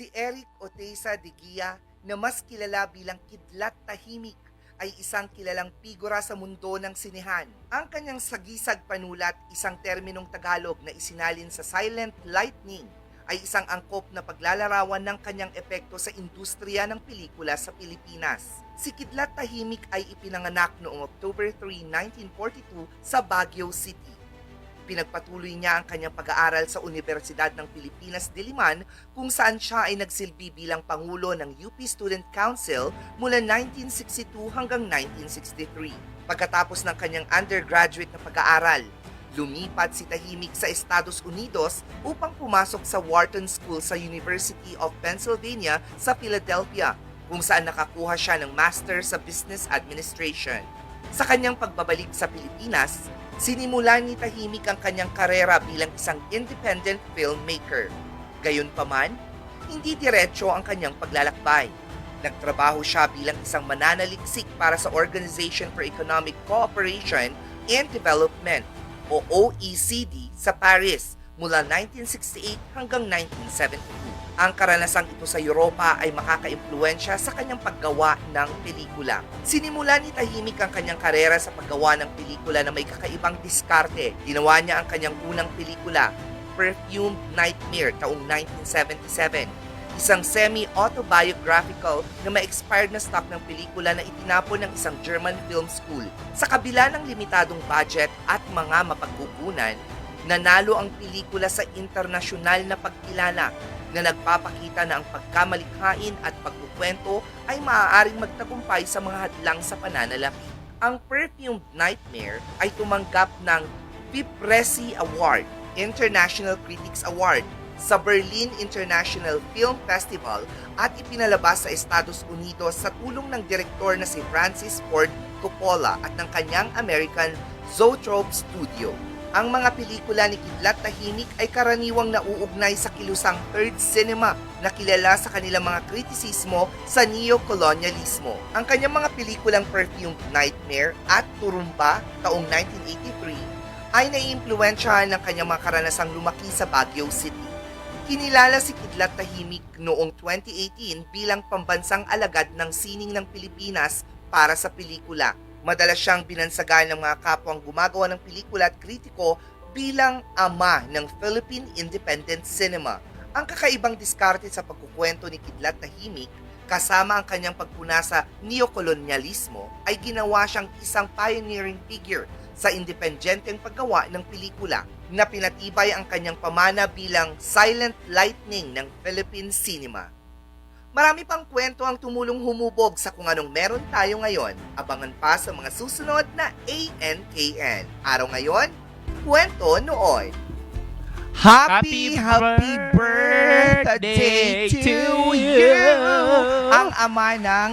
Si Eric Oteiza de Guia na mas kilala bilang Kidlat Tahimik ay isang kilalang figura sa mundo ng sinehan. Ang kanyang sagisag panulat, isang terminong Tagalog na isinalin sa Silent Lightning, ay isang angkop na paglalarawan ng kanyang epekto sa industriya ng pelikula sa Pilipinas. Si Kidlat Tahimik ay ipinanganak noong October 3, 1942 sa Baguio City. Pinagpatuloy niya ang kanyang pag-aaral sa Universidad ng Pilipinas Diliman kung saan siya ay nagsilbi bilang Pangulo ng UP Student Council mula 1962 hanggang 1963. Pagkatapos ng kanyang undergraduate na pag-aaral, lumipat si Tahimik sa Estados Unidos upang pumasok sa Wharton School sa University of Pennsylvania sa Philadelphia kung saan nakakuha siya ng Master sa Business Administration. Sa kanyang pagbabalik sa Pilipinas, sinimulan ni Tahimik ang kanyang karera bilang isang independent filmmaker. Gayunpaman, hindi diretso ang kanyang paglalakbay. Nagtrabaho siya bilang isang mananaliksik para sa Organization for Economic Cooperation and Development o OECD sa Paris mula 1968 hanggang 1972. Ang karanasang ito sa Europa ay makakaimpluensya sa kanyang paggawa ng pelikula. Sinimula ni Tahimik ang kanyang karera sa paggawa ng pelikula na may kakaibang diskarte. Ginawa niya ang kanyang unang pelikula, Perfumed Nightmare, taong 1977 isang semi-autobiographical na ma-expired na stock ng pelikula na itinapon ng isang German film school. Sa kabila ng limitadong budget at mga mapagkukunan, nanalo ang pelikula sa internasyonal na pagkilala na nagpapakita na ang pagkamalikhain at pagkukwento ay maaaring magtagumpay sa mga hadlang sa pananalapi. Ang Perfumed Nightmare ay tumanggap ng Pipresi Award, International Critics Award, sa Berlin International Film Festival at ipinalabas sa Estados Unidos sa tulong ng direktor na si Francis Ford Coppola at ng kanyang American Zoetrope Studio. Ang mga pelikula ni Kidlat Tahimik ay karaniwang nauugnay sa kilusang third cinema na kilala sa kanilang mga kritisismo sa neo-colonialismo. Ang kanyang mga pelikulang Perfumed Nightmare at Turumba taong 1983 ay naiimpluwensyahan ng kanyang mga karanasang lumaki sa Baguio City. Kinilala si Kidlat Tahimik noong 2018 bilang pambansang alagad ng sining ng Pilipinas para sa pelikula. Madalas siyang binansagan ng mga kapwang gumagawa ng pelikula at kritiko bilang ama ng Philippine Independent Cinema. Ang kakaibang diskarte sa pagkukwento ni Kidlat Tahimik kasama ang kanyang pagpuna sa neokolonyalismo ay ginawa siyang isang pioneering figure sa independenteng paggawa ng pelikula na pinatibay ang kanyang pamana bilang silent lightning ng Philippine cinema. Marami pang kwento ang tumulong humubog sa kung anong meron tayo ngayon. Abangan pa sa mga susunod na ANKN. Araw ngayon, kwento noon. Happy, happy birthday to you! Ang ama ng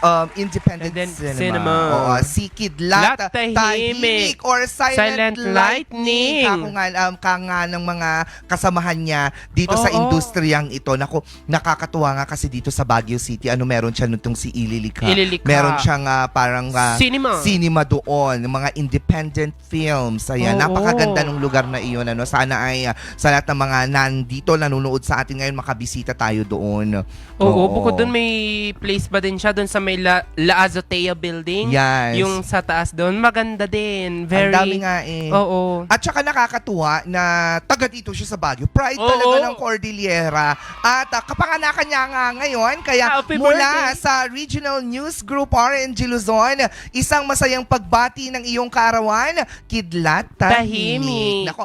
um, independent Independent cinema. cinema. Oo, si Kidlat Lat Tahimik. or Silent, Silent Lightning. Lightning. Kako nga, um, ka nga ng mga kasamahan niya dito sa Oo. industriyang ito. Naku, nakakatuwa nga kasi dito sa Baguio City, ano meron siya nitong si Ililikha. Ililikha. Meron siyang ah, parang ah, Cinema. cinema doon, mga independent films. Ayan, Oo. napakaganda ng lugar na iyon. Ano? Sana ay ah, sa lahat ng mga nandito nanonood sa atin ngayon, makabisita tayo doon. Oo, bukod doon may place pa din siya doon sa may La, La Azotea building. Yes. Yung sa taas doon, maganda din. Very Ang dami nga eh. Oo. At saka nakakatuwa na taga dito siya sa Baguio. Pride Oo. talaga ng Cordillera. At uh, kapanganakan niya nga ngayon, kaya Happy mula birthday. sa Regional News Group RNG Luzon, isang masayang pagbati ng iyong karawan, Kidlat Tahimik. Tahimik. Nako,